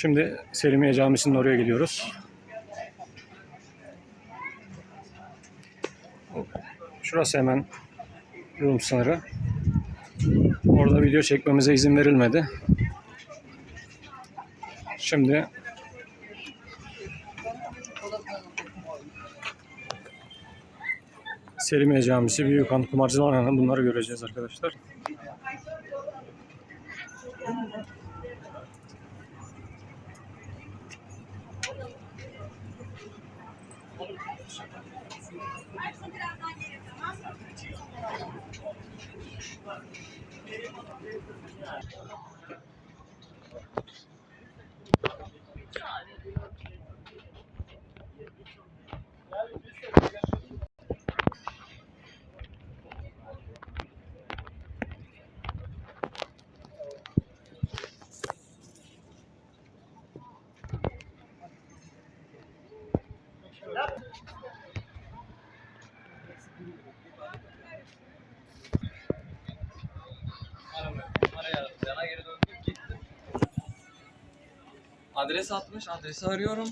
Şimdi Selimiye Camisi'nin oraya gidiyoruz. Şurası hemen Rum sınırı. Orada video çekmemize izin verilmedi. Şimdi Selimiye Camisi, Büyükhan, Kumarcılar Hanı bunları göreceğiz arkadaşlar. Yana Adres atmış, adresi arıyorum.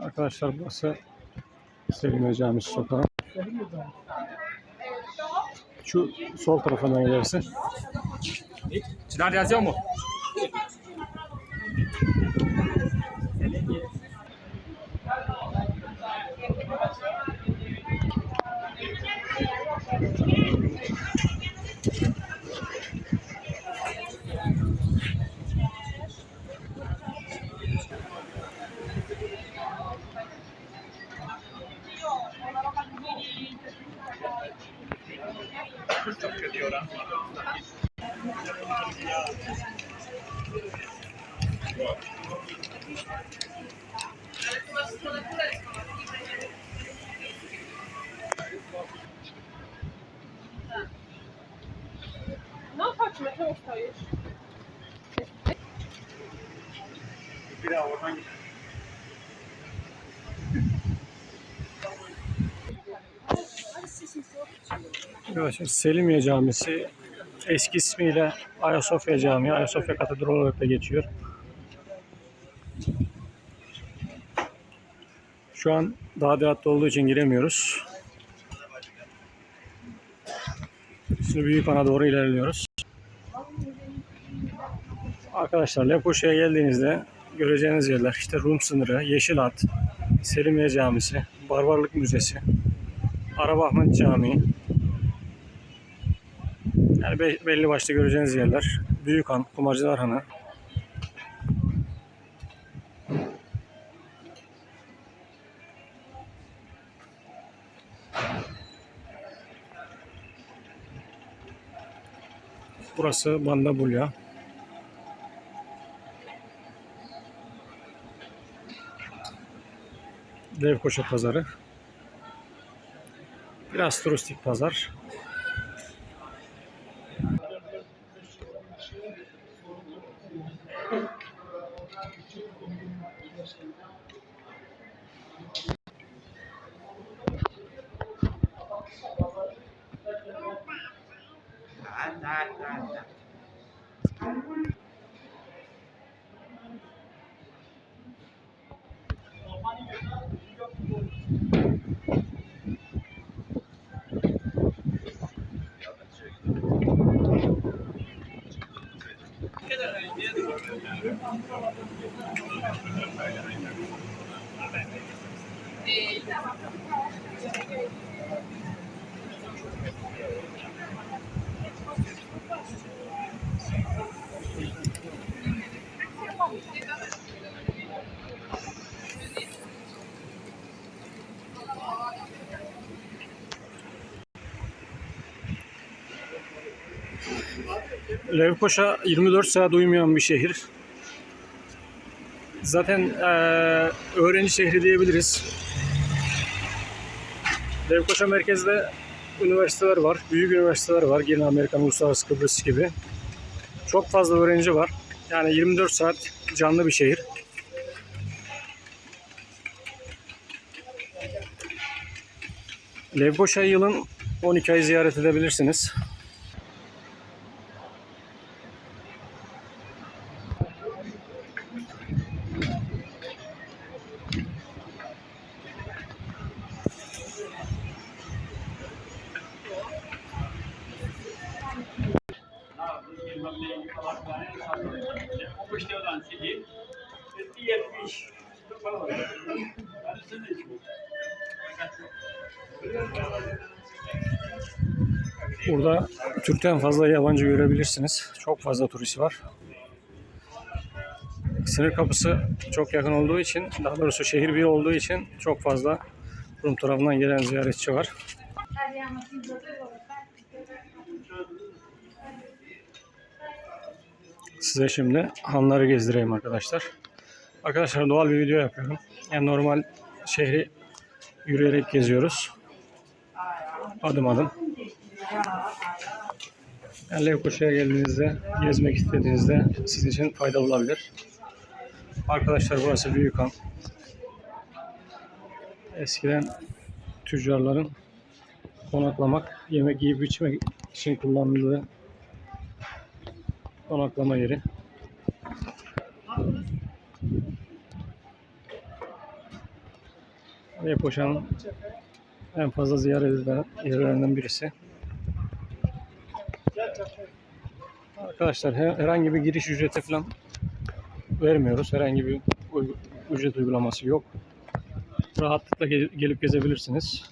Arkadaşlar burası Selimiye Camisi sokağı. Şu sol tarafından ilerisi. Çınar yazıyor mu? Arkadaşlar Selimiye Camisi eski ismiyle Ayasofya Camii, Ayasofya Katedrali olarak da geçiyor. Şu an tadilatta olduğu için giremiyoruz. Şimdi Büyükhan'a doğru ilerliyoruz. Arkadaşlar Lefkoşa'ya geldiğinizde göreceğiniz yerler işte Rum sınırı, Yeşilat, Selimiye Camisi, Barbarlık Müzesi, Arabahmet Camii, yani be- belli başlı göreceğiniz yerler. Büyükhan, Kumarcılar Hanı. Burası Bandabulya. Devkoşa Pazarı. Biraz turistik pazar. Lefkoşa 24 saat uyumayan bir şehir. Zaten eee, öğrenci şehri diyebiliriz. Lefkoşa merkezde üniversiteler var. Büyük üniversiteler var. Yine Amerikan Uluslararası Kıbrıs gibi. Çok fazla öğrenci var. Yani 24 saat canlı bir şehir. Lefkoşa'yı yılın 12 ay ziyaret edebilirsiniz. Burada Türk'ten fazla yabancı görebilirsiniz. Çok fazla turist var. Sınır kapısı çok yakın olduğu için, daha doğrusu şehir bir olduğu için çok fazla Rum tarafından gelen ziyaretçi var. Size şimdi hanları gezdireyim arkadaşlar. Arkadaşlar doğal bir video yapıyorum. Yani normal şehri yürüyerek geziyoruz. Adım adım. Yani geldiğinizde, gezmek istediğinizde sizin için faydalı olabilir. Arkadaşlar burası Büyükhan. Eskiden tüccarların konaklamak, yemek yiyip içmek için kullandığı konaklama yeri. Lefkoşa'nın en fazla ziyaret edilen yerlerinden birisi. Arkadaşlar her- herhangi bir giriş ücreti falan vermiyoruz. Herhangi bir ücret uygulaması yok. Rahatlıkla gel- gelip gezebilirsiniz.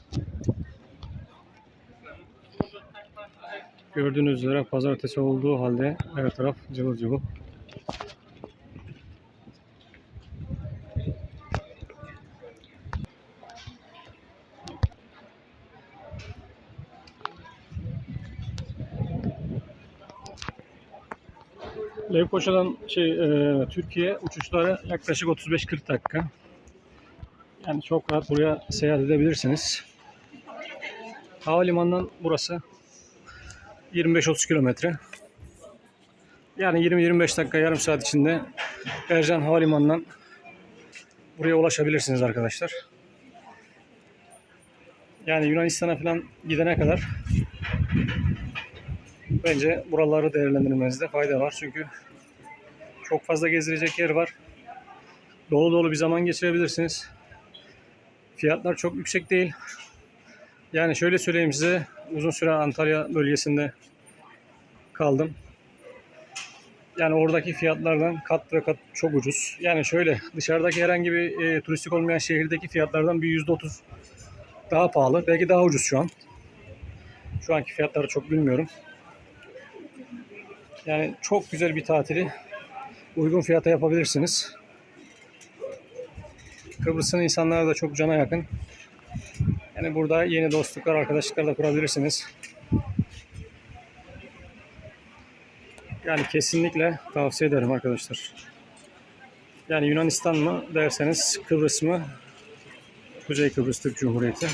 Gördüğünüz üzere pazartesi olduğu halde her taraf cıvıl cıvıl. Lefkoşa'dan şey, e, Türkiye uçuşları yaklaşık 35-40 dakika. Yani çok rahat buraya seyahat edebilirsiniz. Havalimanından burası 25-30 kilometre. Yani 20-25 dakika yarım saat içinde Ercan Havalimanı'ndan buraya ulaşabilirsiniz arkadaşlar. Yani Yunanistan'a falan gidene kadar bence buraları değerlendirmenizde fayda var. Çünkü çok fazla gezilecek yer var. Dolu dolu bir zaman geçirebilirsiniz. Fiyatlar çok yüksek değil. Yani şöyle söyleyeyim size uzun süre Antalya bölgesinde kaldım. Yani oradaki fiyatlardan kat ve kat çok ucuz. Yani şöyle dışarıdaki herhangi bir e, turistik olmayan şehirdeki fiyatlardan bir yüzde otuz daha pahalı. Belki daha ucuz şu an. Şu anki fiyatları çok bilmiyorum. Yani çok güzel bir tatili uygun fiyata yapabilirsiniz. Kıbrıs'ın insanları da çok cana yakın. Yani burada yeni dostluklar, arkadaşlıklar da kurabilirsiniz. Yani kesinlikle tavsiye ederim arkadaşlar. Yani Yunanistan mı derseniz Kıbrıs mı? Kuzey Kıbrıs Türk Cumhuriyeti.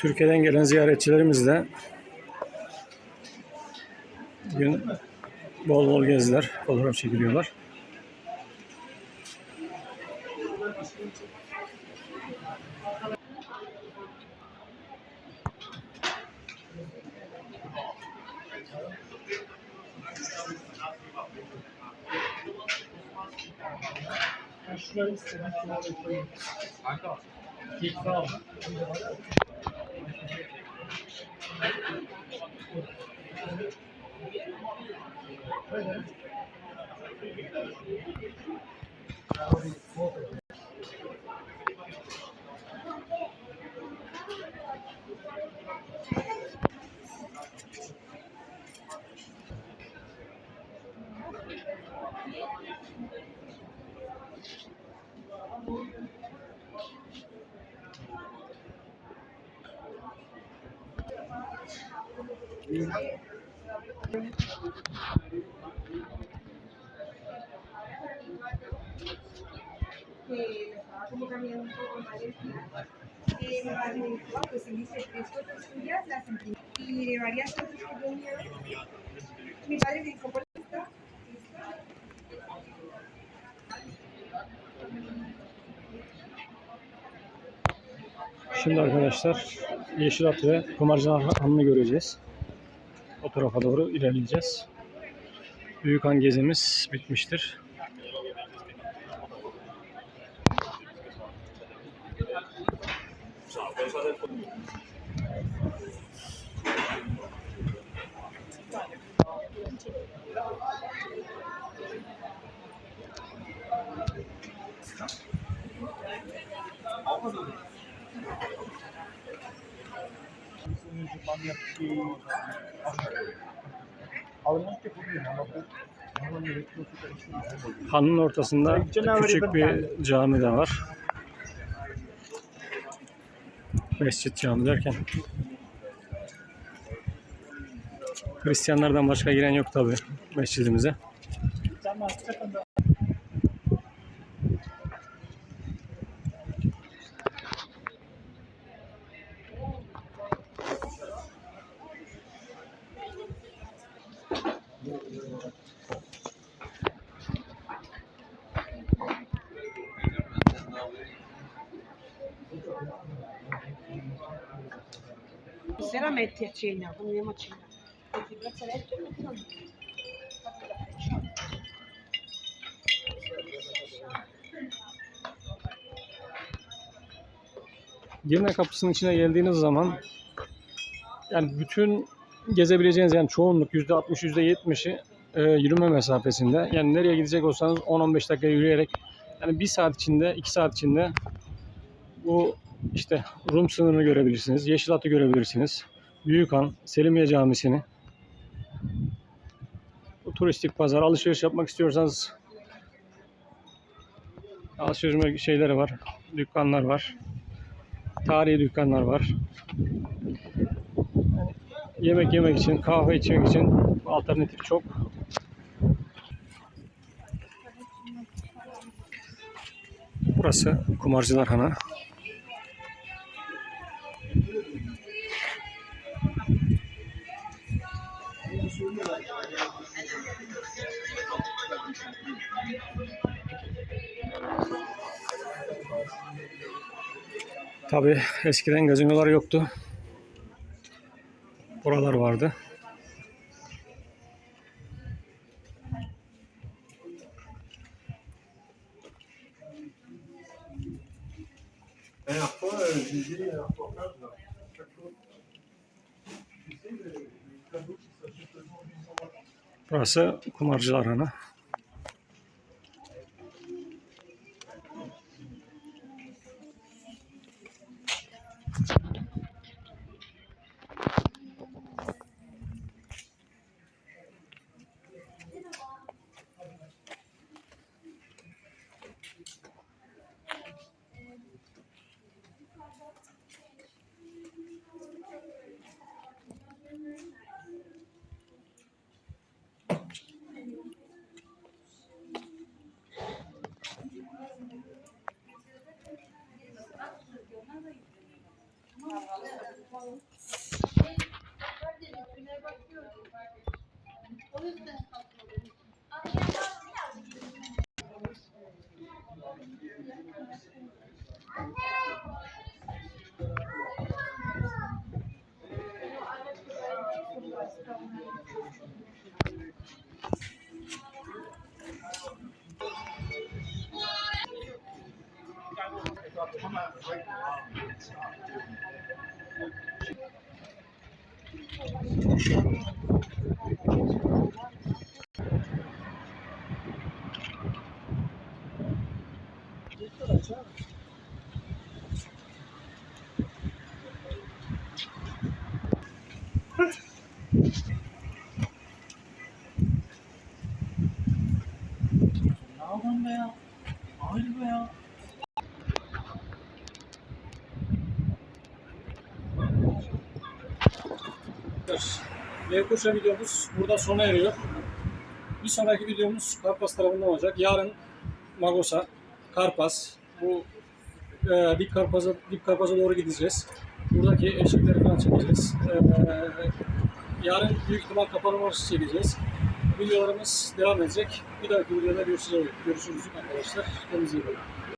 Türkiye'den gelen ziyaretçilerimiz de bugün bol bol gezdiler, fotoğraf çekiliyorlar. Yeah. Que me estaba como cambiando un poco mal el final. Eh, mi padre me dijo, "Ah, pues si dice tres fotos tuyas, las imprimí. Y de varias fotos que tenía, mi padre me dijo, ¿por qué está? Şimdi arkadaşlar Yeşilat ve Kumarcı Hanı'nı göreceğiz o tarafa doğru ilerleyeceğiz. Büyük Büyükhan gezimiz bitmiştir. Thank you. Hanın ortasında küçük bir cami de var. Mescit cami derken. Hristiyanlardan başka giren yok tabi mescidimize. Sera metti a cena, andiamo a cena. Metti il braccialetto e metti la Girne kapısının içine geldiğiniz zaman yani bütün gezebileceğiniz yani çoğunluk %60 %70'i e, yürüme mesafesinde. Yani nereye gidecek olsanız 10-15 dakika yürüyerek yani bir saat içinde, iki saat içinde bu işte Rum sınırını görebilirsiniz. Yeşilat'ı görebilirsiniz. Büyükhan, Selimiye Camisi'ni. Bu turistik pazar. Alışveriş yapmak istiyorsanız alışveriş şeyleri var. Dükkanlar var. Tarihi dükkanlar var. Yemek yemek için, kahve içmek için alternatif çok. Burası Kumarcılar Hanı. Tabi eskiden gazinolar yoktu. Buralar vardı. Burası Kumarcılar Hanı. O yüzden 나오건데요? 어이구요? Yes. Levkoşa videomuz burada sona eriyor. Bir sonraki videomuz Karpas tarafında olacak. Yarın Magosa, Karpas, bu e, Dik Karpaz'a Dik Karpaz'a doğru gideceğiz. Buradaki eşikleri falan çekeceğiz. E, yarın büyük ihtimal kapanma marşı çekeceğiz. Videolarımız devam edecek. Bir dahaki videoda görüşürüz, görüşürüz arkadaşlar. Kendinize iyi bakın.